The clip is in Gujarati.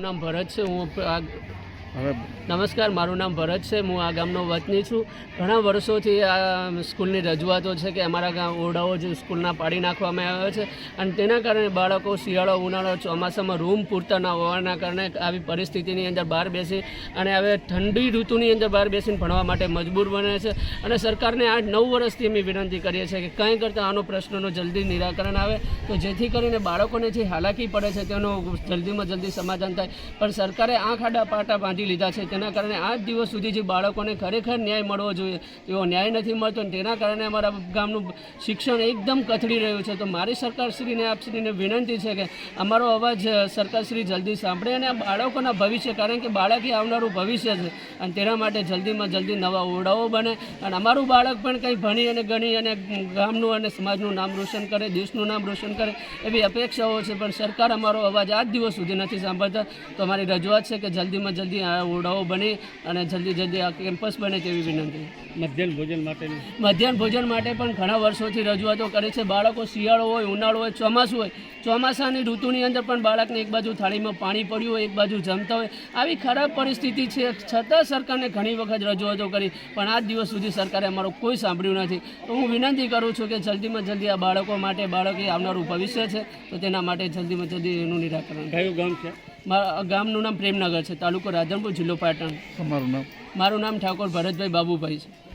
મારું નામ ભરત છે. હું આ નમસ્કાર, મારું નામ ભરત છે, હું આ ગામનો વતની છું. ઘણા વર્ષોથી આ સ્કૂલની રજૂઆતો છે કે અમારા ગામ ઓરડાઓ જે સ્કૂલના પાડી નાખવામાં આવ્યા છે અને તેના કારણે બાળકો શિયાળો, ઉનાળો, ચોમાસામાં રૂમ પૂરતા ન હોવાના કારણે આવી પરિસ્થિતિની અંદર બહાર બેસી અને હવે ઠંડી ઋતુની અંદર બહાર બેસીને ભણવા માટે મજબૂર બને છે. અને સરકારને આઠ નવ વર્ષથી અમે વિનંતી કરીએ છીએ કે કંઈ કરતાં આનો પ્રશ્નનો જલ્દી નિરાકરણ આવે. તો જેથી કરીને બાળકોને જે હાલાકી પડે છે તેનો જલ્દીમાં જલ્દી સમાધાન થાય. પણ સરકારે આંખ આડા પાટા બાંધી લીધા છે. તેના કારણે આજ દિવસ સુધી જે બાળકોને ખરેખર ન્યાય મળવો જોઈએ તેવો ન્યાય નથી મળતો અને તેના કારણે અમારા ગામનું શિક્ષણ એકદમ કથળી રહ્યું છે. તો મારી સરકારશ્રીને, આપશ્રીને વિનંતી છે કે અમારો અવાજ સરકારશ્રી જલ્દી સાંભળે અને આ બાળકોના ભવિષ્ય, કારણ કે બાળક એ આવનારું ભવિષ્ય છે અને તેના માટે જલ્દીમાં જલ્દી નવા ઓરડાઓ બને અને અમારું બાળક પણ કંઈ ભણી અને ગણી અને ગામનું અને સમાજનું નામ રોશન કરે, દેશનું નામ રોશન કરે એવી અપેક્ષાઓ છે. પણ સરકાર અમારો અવાજ આજ દિવસ સુધી નથી સાંભળતા. તો અમારી રજૂઆત છે કે જલ્દીમાં જલ્દી ઓરડાઓ બને અને જલ્દી જલ્દી આ કેમ્પસ બને તેવી વિનંતી. મધ્યાહન ભોજન માટે મધ્યાહન ભોજન માટે પણ ઘણા વર્ષોથી રજૂઆતો કરે છે. બાળકો શિયાળો હોય ઉનાળો હોય ચોમાસું હોય ચોમાસાની ઋતુની અંદર પણ બાળકને એક બાજુ થાળીમાં પાણી પડ્યું હોય એક બાજુ જમતા હોય. આવી ખરાબ પરિસ્થિતિ છે. છતાં સરકારને ઘણી વખત રજૂઆતો કરી પણ આજ દિવસ સુધી સરકારે અમારું કોઈ સાંભળ્યું નથી. તો હું વિનંતી કરું છું કે જલ્દીમાં જલ્દી આ બાળકો માટે બાળકે આવનારું ભવિષ્ય છે તો તેના માટે જલ્દીમાં જલ્દી એનું નિરાકરણ. કયું ગામ છે? ગામનું નામ પ્રેમનગર છે તાલુકો રાધનપુર જિલ્લો પાટણ. તમારું નામ? મારું નામ ઠાકોર ભરતભાઈ બાબુભાઈ છે.